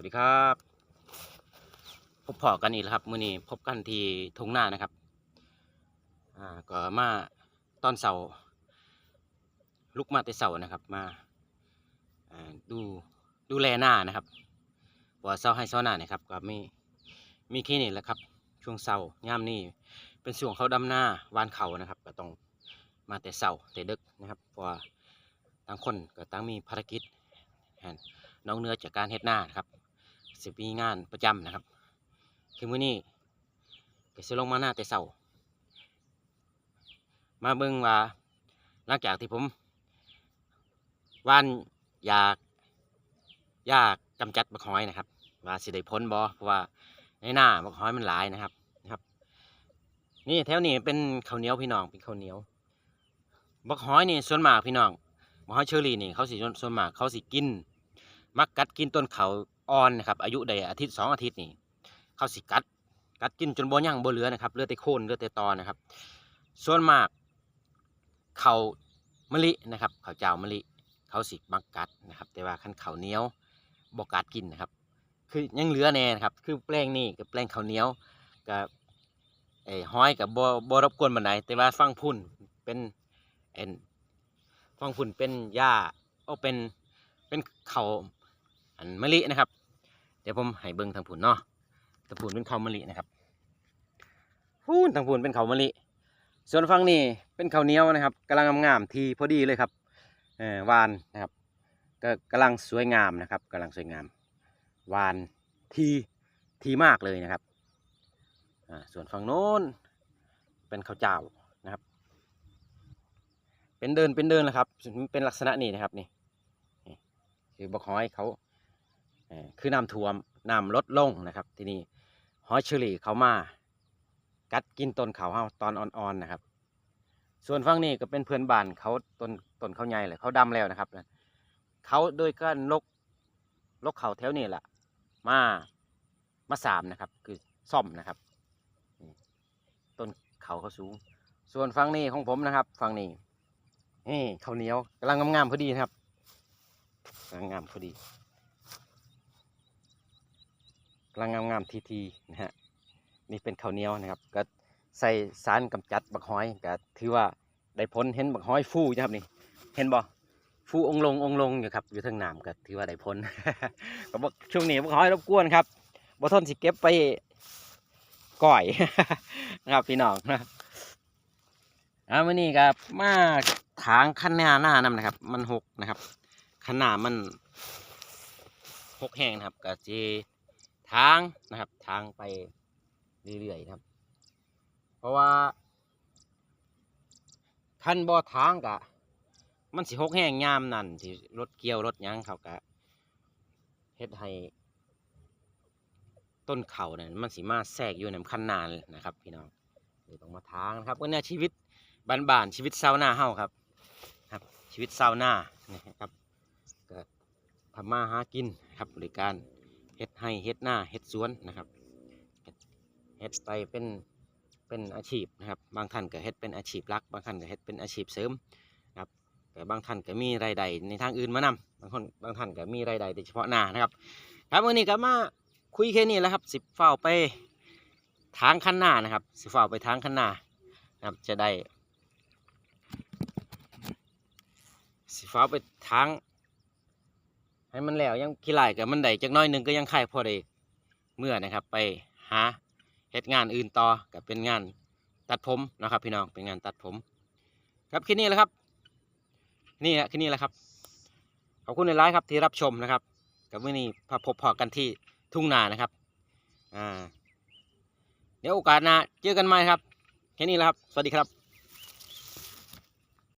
วัสดีครับ พบพอกันอีกแล้วครับมื้อนี้พบกันที่ทุ่งนานะครับอ่าก็มาตอนเสาร์ลุกมาแต่เสาร์นะครับ มาอ่าดูดูแลหน้านะครับว่าเสาให้เสาหน้านะครับก็มีมีแค่นี้แหละครับ ช่วงเสาร์ยามนี้เป็นช่วงเขาดำหน้าวานเขานะครับ ก็ต้องมาแต่เสาร์แต่ดึกนะครับเพราะว่าต่างคนก็ต่างมีภารกิจแทนน้องเนื้อจากการเฮ็ดหน้านะครับ สิมีงานประจำนะครับ คือมื้อนี้ก็สิลงมาหน้าแต่เช้ามาเบิ่งว่าหลังจากที่ผมว่านอยากยากกำจัดบักหอยนะครับ ว่าสิได้พ้นบ่เพราะว่าในหน้าบักหอยมันหลายนะครับนะครับ นี่แถวนี้เป็นข้าวเหนียวพี่น้องเป็นข้าวเหนียวบักหอยนี่ส่วนมากพี่น้องบักหอยเชอรี่นี่เขาสิส่วนมากเขาสิกิน มักกัดกินต้นเขา อ่อนนะครับอายุได้อาทิตย์สองอาทิตย์นี่เขาสิกัดกัดกินจนบ่ย่างบ่เหลือนะครับเลือแต่โคนเลือแต่ตอนะครับ ส่วนมากเขามะลินะครับเขาเจ้ามะลิเขาสิมักกัดนะครับ แต่ว่าคันเขาเนี้ยวบ่กัดกินนะครับ คือยังเหลือแน่นะครับ คือแปลงนี่กับแปลงเขาเนี้ยวกับไอ้ห้อยกับบ่บ่รบกวนบันไดแต่ว่าฟังพุ่นเป็นเอ็นฟังพุ่นเป็นหญ้าโอ้เป็นเป็นเขาอันมะลินะครับ ดี๋ยวผมให้เบิ่งทางพุ่นเนาะทางพุ่นเป็นเขามะลินะครับพูนทางพุ่นเป็นเขามะลิ ส่วนฝั่งนี้เป็นเขาเนี้ยวนะครับกำลังงามๆทีพอดีเลยครับเออวานนะครับก็กำลังสวยงามนะครับกำลังสวยงาม วานทีทีมากเลยนะครับอ่าส่วนฝั่งโน้นเป็นข้าวเจ้านะครับ เป็นเดินเป็นเดินนะครับ เป็นลักษณะนี้นะครับนี่คือบกหอยเขา คือน้ำท่วมน้ำลดลงนะครับ ทีนี้หอยเชอรี่เขามา กัดกินต้นเขาเฮาตอนอ่อนๆนะครับ ส่วนฝั่งนี้ก็เป็นเพื่อนบ้านเขาต้นต้นเขาใหญ่เลยเขาดำแล้วนะครับเขาโดยการลกลกเขาแถวนี้แหละมามาสามนะครับ คือซ่อมนะครับต้นเขาเขาสูง ส่วนฝั่งนี้ของผมนะครับฝั่งนี้นี่ข้าวเหนียวกำลังงามๆพอดีนะครับกำลังงามพอดี กำลังงามๆทีๆนะฮะนี่เป็นข้าวเหนียวนะครับก็ใส่สารกำจัดบักหอยก็ถือว่าได้ผลเห็นบักหอยฟูนะครับนี่เห็นบ่ฟูองลงองลงอยู่ครับอยู่ทางน้ำก็ถือว่าได้ผลก็บอกช่วงนี้บักหอยรบกวนครับบ่ทนสิเก็บไปก่อยนะครับพี่น้องนะอ่ามื้อนี้ครับมาถางคันหน้าหน้านำนะครับ มันหกนะครับคันหน้ามันหกแห้งนะครับก็สิ ทางนะครับ ทางไปเรื่อยๆครับ เพราะว่าคันบ่อทางกะ มันสิหกแห้งยามนั่นที่รถเกี่ยวรถยังเขากะเฮ็ดให้ต้นเขาเนี่ยมันสิมาแทรกอยู่ในคันนานนะครับ พี่น้องเลยต้องมาทางนะครับก็เนี่ยชีวิตบ้านๆชีวิตชาวนาเฮาครับ ครับ ชีวิตชาวนานะครับก็ทำมาหากินครับหรือการ เฮ็ดให้เฮ็ดหน้าเฮ็ดสวนนะครับเฮ็ดไปเป็นเป็นอาชีพนะครับบางท่านก็เฮ็ดเป็นอาชีพหลัก บางท่านก็เฮ็ดเป็นอาชีพเสริมนะครับแต่บางท่านก็มีรายได้ในทางอื่นมานำบางคนบางท่านก็มีรายได้โดยเฉพาะหน้านะครับครับวันนี้ก็มาคุยแค่นี้แล้วครับสิเฝ้าไปทางคันหน้านะครับสิเฝ้าไปทางคันหน้านะครับจะได้สิเฝ้าไปทาง ให้มันแล้วยังขี้ไหลกับมันได้จักน้อยหนึ่งก็ยังไข่พอได้เมื่อนะครับ ไปหาเฮ็ดงานอื่นต่อกับเป็นงานตัดผมนะครับ พี่น้องเป็นงานตัดผม ครับแค่นี้แหละครับ นี่แหละแค่นี้แหละครับขอบคุณในไลฟ์ครับที่รับชมนะครับ กับวันนี้พบพบพอกันที่ทุ่งนานะครับอ่าเดี๋ยวโอกาสหน้าเจอกันใหม่ครับแค่นี้แหละครับ สวัสดีครับ